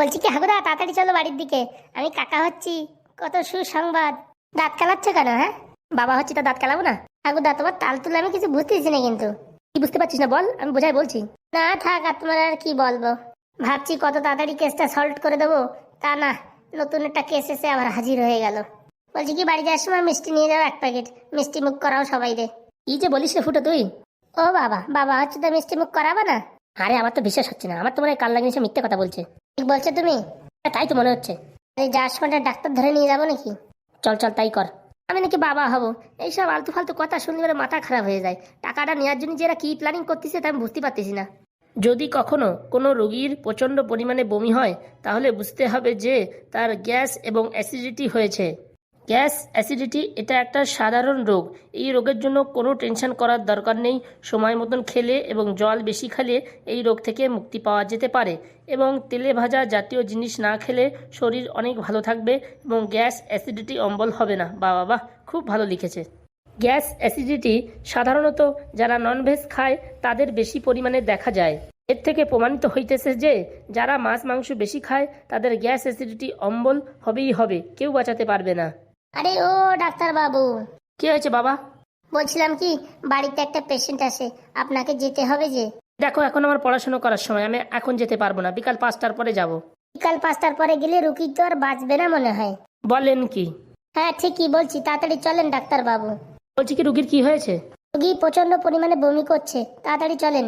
বলছি কি, হাগুদা, তাড়াতাড়ি চলো বাড়ির দিকে। আমি কাকা হচ্ছি। কত সুসংবাদ। দাঁত কালাচ্ছ কেন হ্যাঁ? বাবা হচ্ছে তা দাঁত কালাবো না। হাগুদা, তোমার তাল তুলে আমি কিছু বুঝতেছি না কিন্তু। কি বুঝতে পারছিস না বল, আমি বোঝাই বলছি। না থাক, আর তোমার আর কি বলব। ভাবছি কত তাড়াতাড়ি কেসটা সলভ করে দেবো। তা না, নতুন একটা কেস এসে আবার হাজির হয়ে গেল। বলছি কি, বাড়ি যাওয়ার সময় মিষ্টি নিয়ে যাও এক প্যাকেট। মিষ্টি মুখ করাও সবাই রে কি যে বলিস রে ফুটো তুই? ও বাবা বাবা হচ্ছে তো মিষ্টি মুখ করাবো না। আরে, আমার তো বিশ্বাস হচ্ছে না। আমার তো মনে হয় কাল লাগিয়ে সে মিথ্যে কথা বলছে। ঠিক বলছো তুমি? হ্যাঁ, তাই তো মনে হচ্ছে। এই যাওয়ার সময় ডাক্তার ধরে নিয়ে যাব নাকি? চল চল তাই কর। আমি নাকি বাবা হব। এইসব আলতু ফালতু কথা শুনলে মানে মাথা খারাপ হয়ে যায়। টাকাটা নেওয়ার জন্য যে এরা কি প্ল্যানিং করতেছে তা আমি বুঝতে পারতেছি না। যদি কখনো কোনো রোগীর প্রচণ্ড পরিমাণে বমি হয় তাহলে বুঝতে হবে যে তার গ্যাস এবং অ্যাসিডিটি হয়েছে। গ্যাস অ্যাসিডিটি, এটা একটা সাধারণ রোগ। এই রোগের জন্য কোনো টেনশন করার দরকার নেই। সময় মতন খেলে এবং জল বেশি খেলে এই রোগ থেকে মুক্তি পাওয়া যেতে পারে। এবং তেলে ভাজা জাতীয় জিনিস না খেলে শরীর অনেক ভালো থাকবে এবং গ্যাস অ্যাসিডিটি অম্বল হবে না। বা বাবা খুব ভালো লিখেছে। গ্যাস অ্যাসিডিটি সাধারণত যারা ননভেজ খায়, তাদের বেশি পরিমাণে দেখা যায়। এর থেকে প্রমাণিত হইতেছে যে, যারা মাছ মাংস বেশি খায়, তাদের গ্যাস অ্যাসিডিটি অম্বল হবেই হবে। কেউ বাঁচাতে পারবে না। আরে ও ডাক্তার বাবু কি হয়েছে বাবা? বলছিলাম কি বাড়িতে একটা পেশেন্ট আছে আপনাকে যেতে হবে যে। দেখো এখন আমার পড়াশোনা করার সময় আমি এখন যেতে পারব না বিকাল পাঁচটার পরে যাব। বিকাল পাঁচটার পরে গেলে রুগী তো আর বাঁচবে না মনে হয়। বলেন কি? হ্যাঁ ঠিকই বলছি তাড়াতাড়ি চলেন ডাক্তার বাবু বলছি কি রুগীর কি হয়েছে? রুগী প্রচণ্ড পরিমাণে বমি করছে তাড়াতাড়ি চলেন।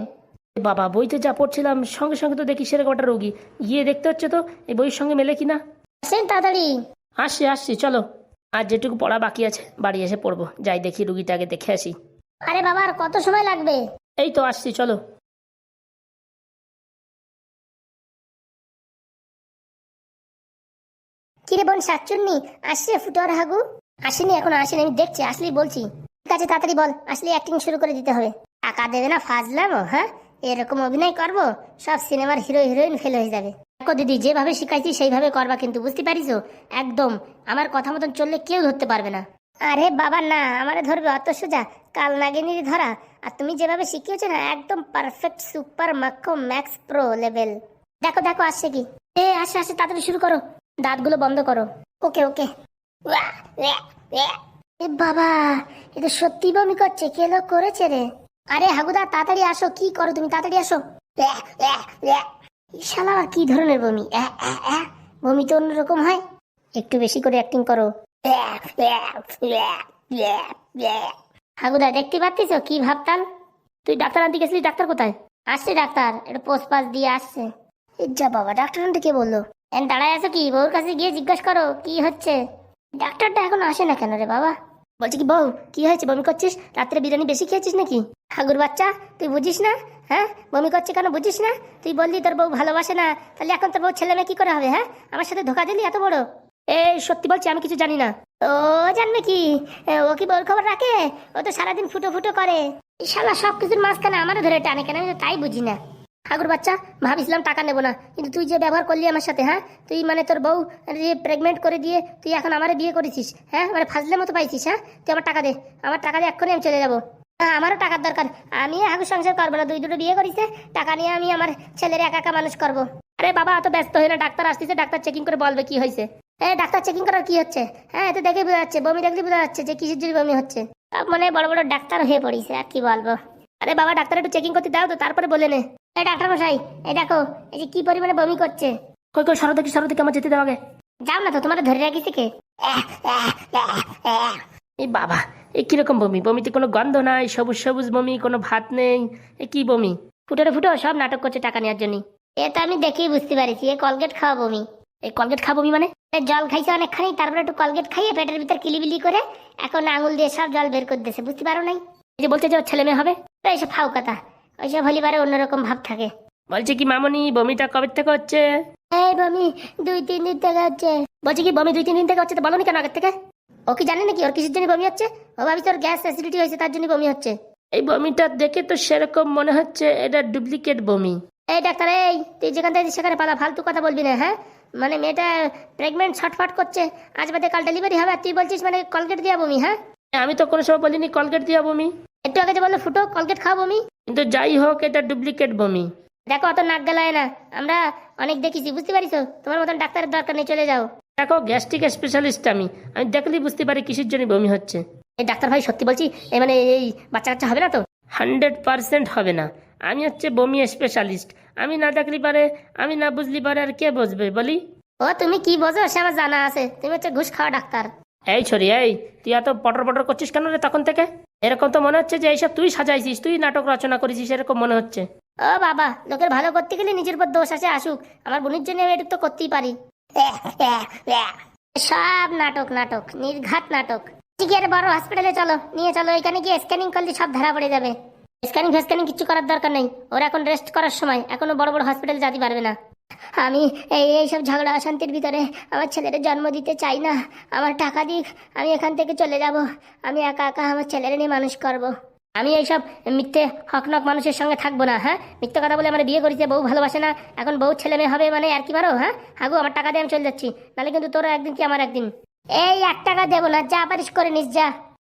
বাবা বইতে যা পড়ছিলাম সঙ্গে সঙ্গে তো দেখি সেরকম একটা রুগী। গিয়ে দেখতে হচ্ছে তো এই বইয়ের সঙ্গে মেলে কিনা? আসেন তাড়াতাড়ি। আসছি আসছি চলো। আর যেটুকু পড়া বাকি আছে বাড়ি এসে পড়ব। যাই দেখি রুগীটাকে দেখে আসি। আরে বাবা আর কত সময় লাগবে? এই তো আসছি চলো। কিরে বোন শাকচুন্নি আসছে ফুটোর হাগু? আসেনি এখন আসেনি আমি দেখছি আসলেই বলছি। ঠিক আছে তাড়াতাড়ি বল আসলে অ্যাক্টিং শুরু করে দিতে হবে। টাকা দেবে না ফাজলাম হ্যাঁ? এরকম অভিনয় করব, সব সিনেমার হিরো হিরোইন ফেল হয়ে যাবে। দেখো দিদি, যেভাবে শিখাইছি, সেইভাবে করবা কিন্তু, বুঝতে পারিস একদম, আমার কথা মতন চললে কেউ ধরতে পারবে না। আরে বাবা, না, আমারে ধরবে অত সোজা। কাল নাগিনীর ধরা। আর তুমি যেভাবে শিখিয়েছো না, একদম পারফেক্ট সুপার মাক্কো ম্যাক্স প্রো লেভেল দেখো দেখো, আসছে কি? এ, আসে আসে, তাড়াতাড়ি শুরু করো। দাঁতগুলো বন্ধ করো। ওকে ওকে। বাবা এটা সত্যি বমি করছে, কে লোক করেছে রে? আরে হাগুদা, তাড়াতাড়ি আসো, কি করো তুমি? তাড়াতাড়ি আসো। শালা, কি ধরনের বমি। বমি তো অন্যরকম হয়। একটু বেশি করে অ্যাক্টিং করো। হাগুদা, দেখতে পাচ্ছিস কি ভাবতাম তুই ডাক্তার আনতে গেছিলি, ডাক্তার কোথায়? আসছে ডাক্তার, এটা পোস্ট পাস দিয়ে আসছে। যা বাবা, ডাক্তার আনতে কে বলল? দাঁড়ায় আছো কি? বউর কাছে গিয়ে জিজ্ঞাসা করো, কি হচ্ছে? ডাক্তারটা এখন আসে না কেন রে বাবা? বলছি কি, বউ, কি হয়েছে? বমি করছিস? রাত্রে বিরিয়ানি বেশি খেয়েছিস নাকি? হাগুর বাচ্চা, তুই বুঝিস না? হ্যাঁ? বমি করছে কেন বুঝিস না? তুই বললি তোর বউ ভালোবাসে না, তাহলে এখন তোর বউ ছেলে মেয়ে কি করে হবে হ্যাঁ? আমার সাথে ধোকা দিলি এত বড়? এই, সত্যি বলছি, আমি কিছু জানি না। ও জানবে কি? ও কি বউর খবর রাখে? ও তো সারাদিন ফুটো ফুটো করে। শালা সব কিছুর মাঝখানে আমারও ধরে টানে, কেন আমি তো তাই বুঝি না। ঠাকুর বাচ্চা ভাবিছিলাম টাকা নেব না। কিন্তু তুই যে ব্যবহার করলি আমার সাথে হ্যাঁ? তুই মানে তোর বউ প্রেগনেন্ট করে দিয়ে তুই এখন আমারে বিয়ে করেছিস হ্যাঁ? মানে ফাজলে মতো পাইছিস হ্যাঁ? তুই আমার টাকা দে, আমার টাকা দিয়ে এক্ষুনি আমি চলে যাব। আমারও টাকার দরকার। আমি হাগু সংসার করব না, দুই দুটো বিয়ে করিছে, টাকা নিয়ে আমি আমার ছেলের একা একা মানুষ করব। আরে বাবা, অত ব্যস্ত হয়ে না, ডাক্তার আসতেছে, ডাক্তার চেকিং করে বলবে কি হয়েছে। হ্যাঁ ডাক্তার চেকিং করার কি হচ্ছে? হ্যাঁ এতে দেখে বোঝা যাচ্ছে, বমি দেখলে বোঝা যাচ্ছে যে কিসের জন্য বমি হচ্ছে। মনে বড় বড় ডাক্তার হয়ে পড়িছে, আর কি বলব। আরে বাবা, ডাক্তার একটু চেকিং করতে দাও তো, তারপরে বলে নে। এই ডাক্তার মশাই এই দেখো এই যে কি পরিমাণে বমি করছে। কই কই সরো দেখি সরো দেখি আমার যেতে দেওয়া আগে। যাও না তো তোমার ধরে রাখিস কে এই বাবা এই কীরকম বমি? বমিতে কোনো গন্ধ নাই সবুজ সবুজ বমি কোনো ভাত নেই। এ কি বমি? ফুটোরে ফুটো সব নাটক করছে টাকা নেওয়ার জন্য। এ তো আমি দেখেই বুঝতে পারিছি এ কলগেট খাওয়া বমি। এই কলগেট খাব বমি মানে? জল খাইছে অনেকখানি তারপরে একটু কলগেট খাইয়ে পেটের ভিতর কিলিবিলি করে এখন আঙুল দিয়ে সব জল বের করে দিয়েছে বুঝতে পারো নাই? এই যে বলতে যে ছেলে মেয়ে হবে? এইসব ফাউ কথা। ওইসব হলিবারে অন্যরকম ভাব থাকে। বলছে কি মামনি বমিটা কবে থেকে হচ্ছে? এই বমি দুই তিন দিন থেকে হচ্ছে। বলছে কি বমি দুই তিন দিন থেকে হচ্ছে তো বলনি কেন আগের থেকে? ও কি জানে নাকি? ওর কিসের জন্য বমি হচ্ছে? ও ভাবি তোর গ্যাস অ্যাসিডিটি হয়েছে তার জন্য বমি হচ্ছে। এই বমিটা দেখে তো সেরকম মনে হচ্ছে এটা ডুপ্লিকেট বমি। এই ডাক্তার এই তুই যেখান থেকে সেখানে পালা ফালতু কথা বলবি না হ্যাঁ? মানে মেয়েটা প্রেগনেন্ট ছটফট করছে। আজ বাদে কাল ডেলিভারি হবে আর তুই বলছিস মানে কলগেট দিয়া বমি হ্যাঁ? আমি তো কোনো সময় বলিনি কলগেট দিয়া বমি। একটু আগে যে বলল ফুটো কলগেট খাওয়া বমি। কিন্তু যাই হোক এটা ডুপ্লিকেট বমি। দেখো অত নাক গেলায় না। আমরা অনেক দেখেছি বুঝতে পারিস তোমার মতন ডাক্তারের দরকার নেই চলে যাও। দেখো গ্যাস্ট্রিক স্পেশালিস্ট আমি। আমি দেখলেই বুঝতে পারি কিসের জন্য বমি হচ্ছে। এই ডাক্তার ভাই সত্যি বলছি এই মানে এই বাচ্চা কাচ্চা হবে না তো? হান্ড্রেড পার্সেন্ট হবে না। আমি হচ্ছে বমি স্পেশালিস্ট আমি না দেখলি পারে আমি না বুঝলি পারে আর কে বুঝবে বলি? ও তুমি কি বোঝো? সে আমার জানা আছে। তুমি হচ্ছে ঘুষ খাওয়া ডাক্তার। এই ছড়ি এই তুই এত পটর পটর করছিস কেন রে তখন থেকে? এরকম তো মনে হচ্ছে যে এইসব তুই সাজাইছিস, তুই নাটক রচনা করেছিস, এরকম মনে হচ্ছে। ও বাবা, লোকের ভালো করতে গেলে নিজের উপর দোষ আছে, আসুক। আমার বোনের জন্য আমি তো করতেই পারি। সব নাটক নাটক, নির্ঘাত নাটক। আছে, বড় হসপিটালে চলো। নিয়ে চলো, এখানে গিয়ে স্ক্যানিং করলে সব ধরা পড়ে যাবে। স্ক্যানিং ফেস্ক্যানিং কিছু করার দরকার নেই। ওরা এখন রেস্ট করার সময়। এখনও বড় বড় হসপিটালে যেতে পারবে না। আমি এই এইসব ঝগড়া অশান্তির ভিতরে আমার ছেলের জন্ম দিতে চাই না। আমার টাকা দিক, আমি এখান থেকে চলে যাব। আমি একা একা আমার ছেলের নিয়ে মানুষ করব। আমি এইসব মিথ্যে, হকনক মানুষের সঙ্গে থাকব না হ্যাঁ? মিথ্যে কথা বলে আমার বিয়ে করেছে, বউ ভালোবাসে না। এখন বউ ছেলে মেয়ে হবে মানে আর কি মারো হ্যাঁ? হাগু, আমার টাকা দিয়ে আমি চলে যাচ্ছি। নাহলে কিন্তু তোরা একদিন কি আমার একদিন। এই এক টাকা দেবো না, যা পারিস করে নিস, যা।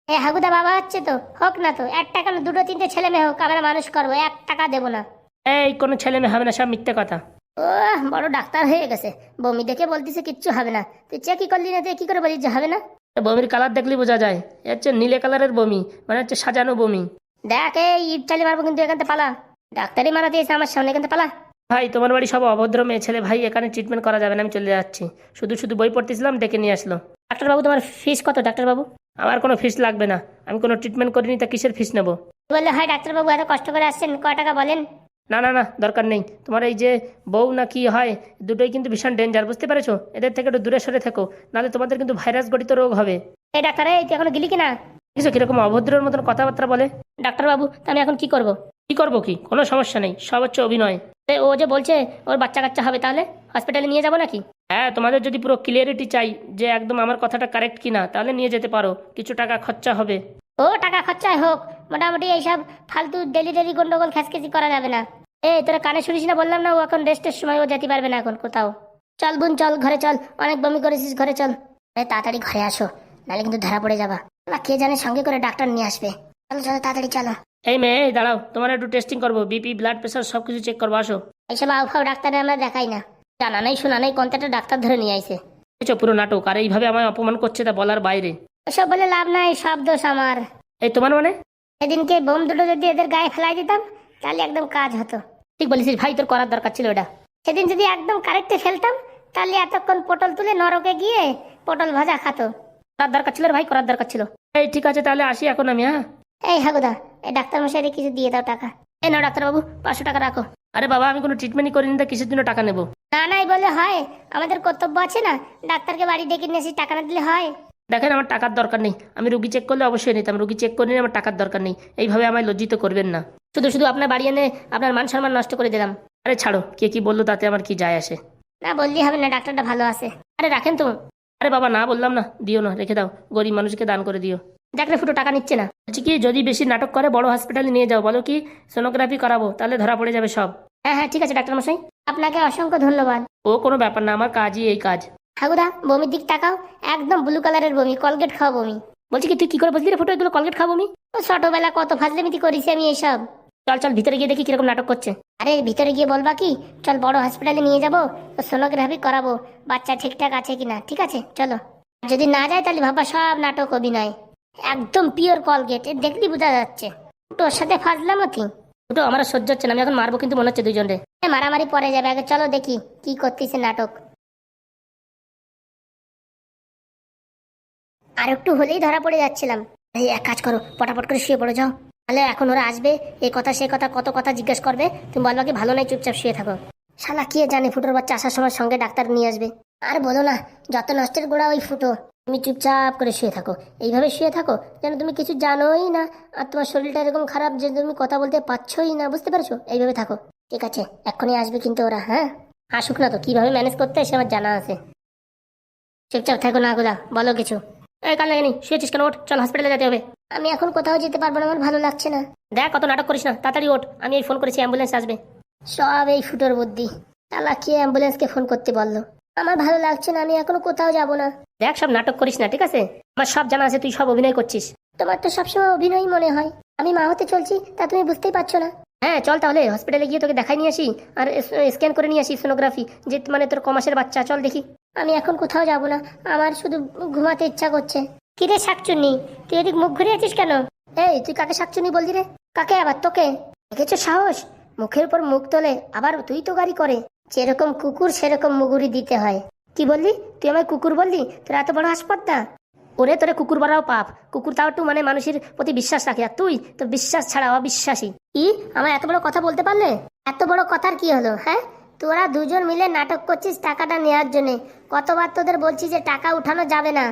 এই হাগুদা, বাবা হচ্ছে তো? হোক না তো, এক টাকা দুটো, তিনটে ছেলে মেয়ে হোক, আমরা মানুষ করব, এক টাকা দেবো না। এই কোনো ছেলে মেয়ে হবে না, সব মিথ্যে কথা। ও বড় ডাক্তার হয়ে গেছে। বমি দেখে বলতেছে কিচ্ছু হবে না। তুই চেকই করলি না তুই কি করে বলিস যে হবে না? বমির কালার দেখলি বোঝা যায়। এ হচ্ছে নীলে কালারের বমি মানে হচ্ছে সাজানো বমি। দেখ এই ইট চালি মারবো কিন্তু এখান থেকে পালা। ডাক্তারই মারা দিয়েছে আমার সামনে এখান থেকে পালা। ভাই তোমার বাড়ি সব অভদ্র মেয়ে ছেলে। ভাই এখানে ট্রিটমেন্ট করা যাবে না আমি চলে যাচ্ছি। শুধু শুধু বই পড়তেছিলাম ডেকে নিয়ে আসলো। ডাক্তারবাবু তোমার ফিস কত ডাক্তারবাবু আমার কোনো ফিস লাগবে না। আমি কোনো ট্রিটমেন্ট করিনি তা কিসের ফিস নেব? বললে হয় ডাক্তারবাবু এত কষ্ট করে আসছেন ক টাকা বলেন? না না না দরকার নেই। তোমার এই যে বউ না কি হয় দুটোই কিন্তু ভীষণ ডেঞ্জার বুঝতে পেরেছ? এদের থেকে একটু দূরে সরে থেকো নাহলে তোমাদের কিন্তু ভাইরাস গঠিত রোগ হবে। এই ডাক্তার এই তুই এখনও গেলি কিনা? কিছু কীরকম অভদ্রের মতন কথাবার্তা বলে? ডাক্তারবাবু তা আমি এখন কি করব? কি করব কি? কোনো সমস্যা নেই সব হচ্ছে অভিনয়। এ, ও যে বলছে ওর বাচ্চা কাচ্চা হবে তাহলে? হসপিটালে নিয়ে যাব নাকি? হ্যাঁ তোমাদের যদি পুরো ক্লিয়ারিটি চাই যে একদম আমার কথাটা কারেক্ট কিনা তাহলে নিয়ে যেতে পারো। কিছু টাকা খরচা হবে। ও টাকা খরচায় হোক। মোটামুটি এইসব ফালতু ডেলি ডেলি গন্ডগোল খ্যাসখেসি করা যাবে না। এই তোরা কানে শুনিস না বললাম না ও এখন রেস্টের সময় ও যেতে পারবে না এখন কোথাও। চল বোন চল ঘরে চল। অনেক বমি করেছিস ঘরে চল। তাড়াতাড়ি ঘরে আসো নাহলে কিন্তু ধরা পড়ে যাবা। না কে জানে সঙ্গে করে ডাক্তার নিয়ে আসবে। চলো চলো তাড়াতাড়ি চলো। এই মেয়ে এই দাঁড়াও তোমার একটু টেস্টিং করব বিপি ব্লাড প্রেশার সব কিছু চেক করব আসো। এইসব আউফাও ডাক্তারে আমরা দেখাই না। জানা নেই শোনা নেই কোনটা ডাক্তার ধরে নিয়ে আইছে। পুরো নাটক আর এইভাবে আমায় অপমান করছে তা বলার বাইরে। ওসব বলে লাভ নাই সব দোষ আমার। এই তোমার মানে? সেদিনকে বোম দুটো যদি এদের গায়ে ফেলাই দিতাম তাহলে একদম কাজ হতো। ঠিক বলেছিস ভাই তোর করার দরকার ছিল ওটা সেদিন যদি একদম কারেক্টে ফেলতাম তাহলে এতক্ষণ পটল তুলে নরকে গিয়ে পটল ভাজা খাতো। করার দরকার ছিল ভাই করার দরকার ছিল। এই ঠিক আছে তাহলে আসি এখন আমি হ্যাঁ? এই হাগুদা এই ডাক্তার মশাইরে কিছু দিয়ে দাও টাকা। এই নাও ডাক্তারবাবু পাঁচশো টাকা রাখো। আরে বাবা আমি কোনো ট্রিটমেন্টই করিনি তা কিসের জন্য টাকা নেব? না নাই বলে হয় আমাদের কর্তব্য আছে না ডাক্তারকে বাড়ি ডেকে নিয়ে এসে টাকা না দিলে হয়। দেখেন আমার টাকার দরকার নেই। আমি রুগী চেক করলে অবশ্যই নিতাম রুগী চেক করিনি আমার টাকার দরকার নেই। এইভাবে আমায় লজ্জিত করবেন না। শুধু শুধু আপনার বাড়ি এনে আপনার মান সম্মান নষ্ট করে দিলাম। আরে ছাড়ো কে কি বলল তাতে আমার কি যায় আসে? না বললি হবে না ডাক্তারটা ভালো আছে। আরে রাখেন তো। আরে বাবা না বললাম না দিও না রেখে দাও। গরিব মানুষকে দান করে দিও। দেখলে ফুটো টাকা নিচ্ছে না। বলছি কি যদি বেশি নাটক করে বড় হসপিটালে নিয়ে যাও। বলো কি সোনোগ্রাফি করাবো তাহলে ধরা পড়ে যাবে সব। হ্যাঁ হ্যাঁ ঠিক আছে ডাক্তার মশাই আপনাকে অসংখ্য ধন্যবাদ। ও কোনো ব্যাপার না আমার কাজই এই কাজ। ঠাকুদা বমির দিক তাকাও। একদম ব্লু কালারের বমি কলগেট খাওয়া বমি। বলছি কি, তুই কি করে বুঝলি রে ফটো? এগুলো কলগেট খাব বমি? ও, ছোটবেলা কত ফাজলামিতি করেছি আমি এইসব চল চল, ভিতরে গিয়ে দেখি কীরকম নাটক করছে। আরে, ভিতরে গিয়ে বলবা কি? চল, বড় হসপিটালে নিয়ে যাব ও সোনোগ্রাফি করাবো, বাচ্চা ঠিকঠাক আছে কিনা, ঠিক আছে? চলো। যদি না যায়, তাহলে ভাবা সব নাটক অভিনয়। একদম পিওর কলগেট দেখলি বোঝা যাচ্ছে। তোর সাথে ফাজলামতি ওটা আমার সহ্য হচ্ছে না, আমি এখন মারবো কিন্তু মনে হচ্ছে দুজন মারামারি পরে যাবে, আগে চলো দেখি, কি করতেছে নাটক। আর একটু হলেই ধরা পড়ে যাচ্ছিলাম। এই এক কাজ করো, পটাপট করে শুয়ে পড়ে, যাও। তাহলে এখন ওরা আসবে এই কথা, সে কথা, কত কথা জিজ্ঞেস করবে, তুমি বলবা কি ভালো নাই চুপচাপ শুয়ে থাকো। শালা, কে জানে ফুটোর বাচ্চা আসার সময় সঙ্গে ডাক্তার নিয়ে আসবে। আর বলো না, যত নষ্টের গোড়া ওই ফুটো, তুমি চুপচাপ করে শুয়ে থাকো। এইভাবে শুয়ে থাকো যেন তুমি কিছু জানোই না, আর তোমার শরীরটা এরকম খারাপ যে তুমি কথা বলতে পারছোই না, বুঝতে পারছ? এইভাবে থাকো। ঠিক আছে, এক্ষুনি আসবে কিন্তু ওরা হ্যাঁ? আসুক না তো, কীভাবে ম্যানেজ করতে সে আমার জানা আছে। চুপচাপ থাকো না, গোদা, বলো কিছু। কাল লাগেনি। শুয়েছিস কেন? ওঠ চল হসপিটালে যেতে হবে। আমি এখন কোথাও যেতে পারব না আমার ভালো লাগছে না। দেখ কত নাটক করিস না। তাড়াতাড়ি ওঠ। আমি এই ফোন করেছি অ্যাম্বুলেন্স আসবে। সব এই ফুটোর বুদ্ধি। তালা কে অ্যাম্বুলেন্সকে ফোন করতে বলল? আমার ভালো লাগছে না আমি এখনও কোথাও যাব না। দেখ সব নাটক করিস না ঠিক আছে? আমার সব জানা আছে তুই সব অভিনয় করছিস। তোমার তো সবসময় অভিনয় মনে হয়। আমি মা হতে চলছি তা তুমি বুঝতেই পারছ না। হ্যাঁ চল তাহলে হসপিটালে গিয়ে তোকে দেখাই নিয়ে আসি, আর স্ক্যান করে নিয়ে আসি সোনোগ্রাফি যে মানে তোর কমাসের বাচ্চা, চল দেখি। আমি এখন কোথাও যাব না, আমার শুধু ঘুমাতে ইচ্ছা করছে। কিরে শাকচুন্নি, তুই এদিক মুখ ঘুরে আছিস কেন? এই, তুই কাকে শাকচুন্নি বললি রে? কাকে আবার তোকে? দেখেছ সাহস? মুখের উপর মুখ তোলে, আবার তুই তো গাড়ি করে। যেরকম কুকুর, সেরকম মুগুরি দিতে হয়। কি বললি? তুই আমায় কুকুর বললি? তোর এত বড় হাসপাতাল? ওরে তোরে কুকুর বলাও পাপ। কুকুর তাও একটু মানে মানুষের প্রতি বিশ্বাস রাখে। আর তুই তো বিশ্বাস ছাড়া অবিশ্বাসী। ই আমার এত বড় কথা বলতে পারলে? এত বড় কথার কি হলো হ্যাঁ? তোরা দুজন মিলে নাটক করছিস টাকাটা নেওয়ার জন্য। কতবার তোদের বলছি যে টাকা উঠানো যাবে না।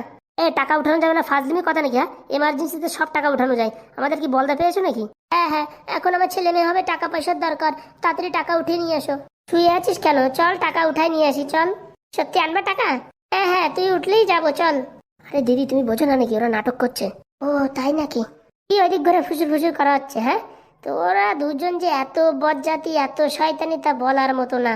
এ, টাকা উঠানো যাবে না ফার্স্ট দিনই কথা নাকি হ্যাঁ? এমার্জেন্সিতে সব টাকা উঠানো যায়। আমাদের কি বলতে পেয়েছ নাকি? হ্যাঁ হ্যাঁ এখন আমার ছেলে মেয়ে হবে, টাকা পয়সার দরকার। তাড়াতাড়ি টাকা উঠিয়ে নিয়ে এসো। শুয়ে আছিস কেন? চল, টাকা উঠাই নিয়ে আসি, চল। সত্যি আনবা টাকা? হ্যাঁ হ্যাঁ তুই উঠলেই যাব, চল। আরে দিদি, তুমি বোঝো না নাকি? ওরা নাটক করছে। ও, তাই নাকি? কি ওইদিক ঘরে ফুসুর ফুসুর করা হচ্ছে হ্যাঁ? তো ওরা দুজন যে এত বজ্জাতি এত শয়তানি তা বলার মতো না।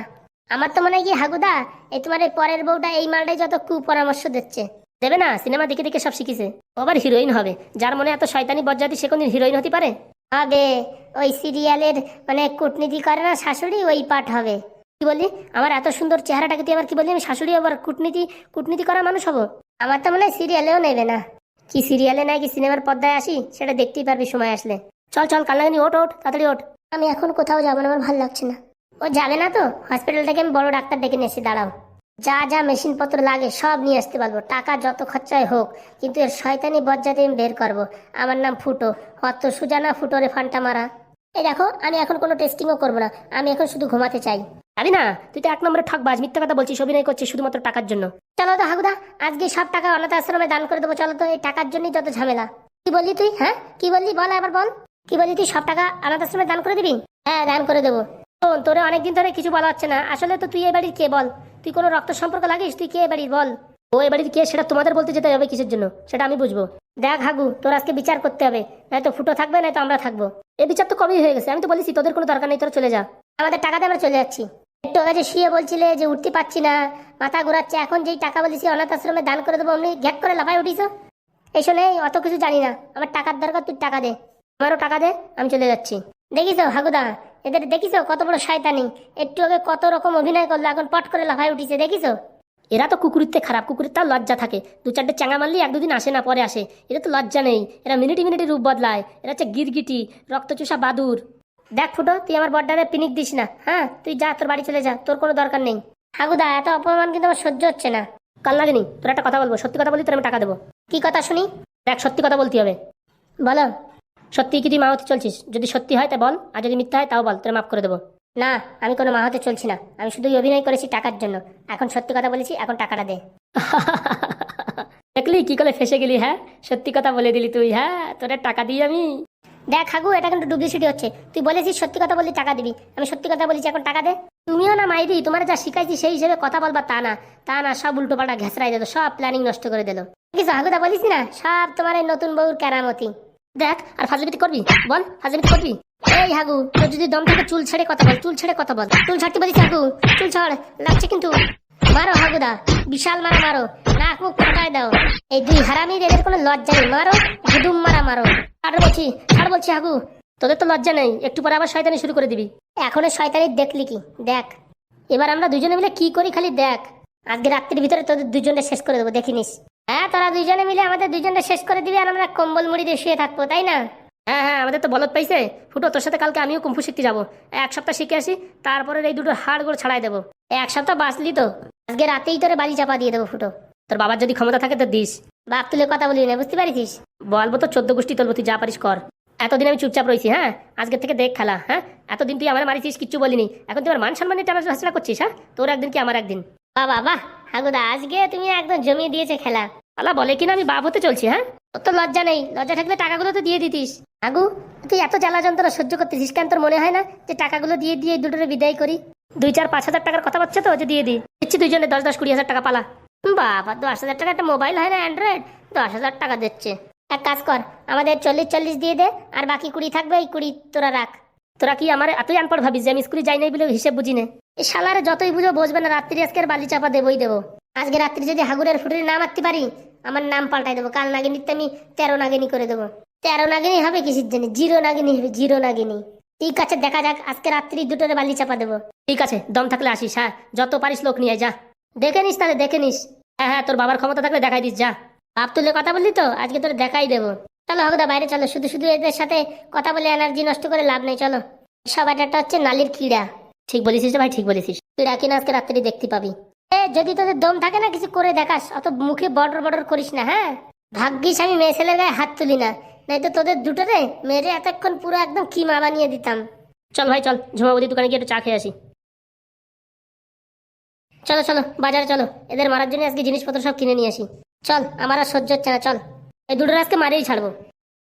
আমার তো মনে হয় কি, হাগুদা, এই তোমার এই পরের বউটা এই মালটাই যত কুপরামর্শ দিচ্ছে। দেবে না? সিনেমা দেখে দেখে সব শিখেছে। আবার হিরোইন হবে। যার মনে এত শয়তানি বজ্জাতি সে কোনদিন হিরোইন হতে পারে? হবে ওই সিরিয়ালের মানে কূটনীতি করে না শাশুড়ি, ওই পাঠ হবে। কি বললি? আমার এত সুন্দর চেহারাটাকে তুই আবার কি বললি? আমি শাশুড়ি আবার কূটনীতি কূটনীতি করা মানুষ হব? আমার তো মনে হয় সিরিয়ালেও নেবে না। কি সিরিয়ালে নাই কি সিনেমার পর্দায় আসি সেটা দেখতেই পারবি সময় আসলে। চল চল কাল্লাগানি ওঠ ওঠ তাড়াতাড়ি ওঠ। আমি এখন কোথাও যাব না আমার ভালো লাগছে না। ও যাবে না তো? হসপিটাল থেকে আমি বড় ডাক্তার ডেকে নিয়ে এসে দাঁড়াও। যা যা মেশিনপত্র লাগে সব নিয়ে আসতে পারব। টাকা যত খরচায় হোক কিন্তু এর শয়তানি বজ্জাতে আমি বের করব। আমার নাম ফুটো। অত সুজানা ফুটোরে ফান্টা মারা। এই দেখো আমি এখন কোনো টেস্টিংও করব না। আমি এখন শুধু ঘুমাতে চাই। যাবি না, তুই তো এক নম্বরে ঠকবাজ মিথ্যা কথা বলছিস, অভিনয় করছিস শুধুমাত্র টাকার জন্য। চলো তো, হাগুদা, আজকে সব টাকা অনাথ আশ্রমে দান করে দেবো, চলো তো, এই টাকার জন্যই যত ঝামেলা। কি বললি তুই হ্যাঁ? কি বললি? বল আবার বল। কি বললি তুই, সব টাকা অনাথ আশ্রমে দান করে দিবি? হ্যাঁ দান করে দেবো। শোন, তোরে অনেকদিন ধরে কিছু বলা হচ্ছে না। আসলে তো তুই এই বাড়ির কে, বল? তুই কোনো রক্ত সম্পর্ক লাগিস? তুই কে এ বাড়ির, বল? ও এ বাড়ির কে, সেটা তোমাদের বলতে যেতে হবে কিসের জন্য, সেটা আমি বুঝব। দেখ, হাগু, তোর আজকে বিচার করতে হবে। নয়তো ফুটো থাকবে, নয়তো আমরা থাকব। এ বিচার তো কবেই হয়ে গেছে, আমি তো বলেছি, তোদের কোনো দরকার নেই, তোরা চলে যা। আমাদের টাকাতে আমরা চলে যাচ্ছি। একটু আগে শুয়ে বলছিলে যে উঠতে পারছি না, মাথা ঘুরাচ্ছে, এখন যেই টাকা বলেছি অনাথ আশ্রমে দান করে দেবো, অমনি ঘ্যাট করে লাফায় উঠিস? এই শোনে অত কিছু জানি না আমার টাকার দরকার, তুই টাকা দে। আমারও টাকা দে, আমি চলে যাচ্ছি। দেখিস, হাগুদা, এদের দেখিস, কত বড় শয়তানি। একটু আগে কত রকম অভিনয় করল, এখন পট করে লাফায় উঠিছে, দেখিস? এরা তো কুকুরিতে খারাপ, কুকুরের তাও লজ্জা থাকে। দু চারটে চাঙা মারলি এক দুদিন আসে না, পরে আসে। এরা তো লজ্জা নেই। এরা মিনিটে মিনিটে রূপ বদলায়। এরা হচ্ছে গিরগিটি, রক্তচোষা বাদুর। দেখ ফুটো, তুই আমার বড্ডারে পিনিক দিস না হ্যাঁ? তুই যা, তোর বাড়ি চলে যা, তোর কোনো দরকার নেই। হাগুদা এত অপমান কিন্তু আমার সহ্য হচ্ছে না। কাল লাগেনি তোর একটা কথা বলব, সত্যি কথা বলি তোর আমি টাকা দেবো। কি কথা শুনি? দেখ, সত্যি কথা বলতে হবে। বলো, সত্যি কি তুই মা হতে চলছিস? যদি সত্যি হয় তা বল, আর যদি মিথ্যা হয় তাও বল, তোর মাফ করে দেবো। না, আমি কোনো মা হতে চলছি না। আমি শুধুই অভিনয় করেছি টাকার জন্য। এখন সত্যি কথা বলেছি, এখন টাকাটা দে। দেখলি, কি করে ফেসে গেলি হ্যাঁ? সত্যি কথা বলে দিলি তুই হ্যাঁ? তোর টাকা দিই আমি। দেখ হাগু, এটা কিন্তু ডুপ্লিসিটি হচ্ছে। তুই বলেছিস সত্যি কথা বললি টাকা দিবি। আমি সত্যি কথা বলেছি, এখন টাকা দে। তুমিও না মাইরি, তোমার যা শিখাইছি সেই হিসেবে কথা বলবা তা না। তা না, সব উল্টো পাল্টা ঘেসরাই দিল, সব প্ল্যানিং নষ্ট করে দিল। কিছু হাগুদা বলিস না? সব তোমার এই নতুন বউর কেরামতি। দেখ, আর ফাজলিমিতি করবি? বল ফাজলিমিতি করবি? এই হাগু, তোর যদি দম থাকে, চুল ছেড়ে কথা বল, চুল ছেড়ে কথা বল। চুল ছাড়তে বলিস হাগু? চুল ছাড় লাগছে কিন্তু। মারো হাগুদা বিশাল মারা মারো, নাক মুখ ফাটাই দাও। এই দুই হারামির এদের কোনো লজ্জা নেই, মারো গুদুম মারা মারো। ছাড় বলছি ছাড় বলছি হাগু, তোদের তো লজ্জা নেই, একটু পরে আবার শয়তানি শুরু করে দিবি। এখনও শয়তানি দেখলি কি? দেখ, এবার আমরা দুজনে মিলে কি করি খালি দেখ। আজকে রাত্রির ভিতরে তোদের দুজনটা শেষ করে দেবো, দেখিনিস। হ্যাঁ তোরা দুজনে মিলে আমাদের দুজনটা শেষ করে দিবি আর আমরা কম্বল মুড়ি দিয়ে শুয়ে থাকব, তাই না? হ্যাঁ হ্যাঁ আমাদের তো বলত পাইছে। ফুটো, তোর সাথে কালকে আমিও কুম্ফু শিখতে যাব। এক সপ্তাহ শিখে আসি তারপরে এই দুটো হাড় ছাড়াই দেবো। এক সপ্তাহ বাঁচলি তো। আজকে রাতেই তোরে বালি চাপা দিয়ে দেবো, ফুটো। তোর বাবার যদি ক্ষমতা থাকে তো দিস। বাপ তুলে কথা বলি না, বুঝতে পারিস বলব তো চোদ্দ গোষ্ঠী তোলবো তুই যা পারিস কর। এতদিন আমি চুপচাপ রয়েছি হ্যাঁ? আজকের থেকে দেখ খেলা হ্যাঁ? এতদিন তুই আমার মারিছিস কিচ্ছু বলিনি। এখন তুই আমার মান সম্মানের টানা হাসলা করছিস হ্যাঁ? তোর একদিন কি আমার একদিন? বাবা, বাহ, হাগুদা, আজকে তুমি একদম জমিয়ে দিয়েছে খেলা। আল্লাহ বলে কিনা আমি বাপ হতে চলছি হ্যাঁ? তোর তো লজ্জা নেই। লজ্জা থাকলে টাকাগুলো তো দিয়ে দিতিস। আগু, তুই এত জ্বালা যন্ত্রণা সহ্য করতেছিস কেন? তোর মনে হয় না যে টাকাগুলো দিয়ে দিয়ে দুটোরে বিদায় করি? দুই, চার, পাঁচ হাজার টাকার কথা পাচ্ছে তো যে দিয়ে দি। দিচ্ছি দুইজনে দশ দশ, কুড়ি হাজার টাকা, পালা। বাবা, দশ হাজার টাকা একটা মোবাইল হয় না অ্যান্ড্রয়েড দশ হাজার টাকা দিচ্ছে। এক কাজ কর, আমাদের চল্লিশ চল্লিশ দিয়ে দে, আর বাকি কুড়ি থাকবে এই কুড়ি তোরা রাখ। তোরা কি আমার এতই আনপড় ভাবিস যে আমি স্কুলে যাই নাই বলে হিসেব বুঝি নে? এই শালারে যতই বুঝো বসবে না রাত্রি আজকের বালি চাপা দেবই দেবো। আজকে রাত্রি যদি হাগুরের ফুটের না মারতে পারি আমার নাম পাল্টাই দেবো। কাল নাগিনীতে আমি তেরো নাগিনী করে দেবো। তেরো নাগিনী হবে কিসের জন্য জিরো নাগিনী হবে, জিরো নাগিনী। ঠিক আছে, দেখা যাক, আজকে রাত্রি দুটোরে বালি চাপা দেবো। ঠিক আছে, দম থাকলে আসিস হ্যাঁ। যত পারিস লোক নিয়ে যা। দেখে নিস তাহলে, দেখে নিস। হ্যাঁ হ্যাঁ তোর বাবার ক্ষমতা থাকলে দেখাই দিস, যা। বাপ তুলে কথা বললি তো, আজকে তোর দেখাই দেবো। চলো হকদা বাইরে চলো। শুধু শুধু এদের সাথে কথা বলে এনার্জি নষ্ট করে লাভ নেই, চলো। সব একটা হচ্ছে নালির কিড়া ঠিক বলেছিস ভাই, ঠিক বলেছিস। কিড়া কিনা আজকে রাত্রি দেখতে পাবি। এ, যদি তোদের দম থাকে না, কিছু করে দেখাস। অত মুখে বর্ডর বর্ডর করিস না হ্যাঁ? ভাগ্যিস আমি মেয়ে ছেলের গায়ে হাত তুলি না। নাই তো তোদের দুটো রে মেরে এতক্ষণ পুরো একদম কিমা বানিয়ে দিতাম। চল ভাই, চল। ঝুমাবুদি দোকানে গিয়ে একটু চা খেয়ে আসি। চলো চলো। বাজারে চলো। এদের মারার জন্য আজকে জিনিসপত্র সব কিনে নিয়ে আসি। চল, আমার আর সহ্য হচ্ছে না। চল। এই দুটো আজকে মারেই ছাড়বো।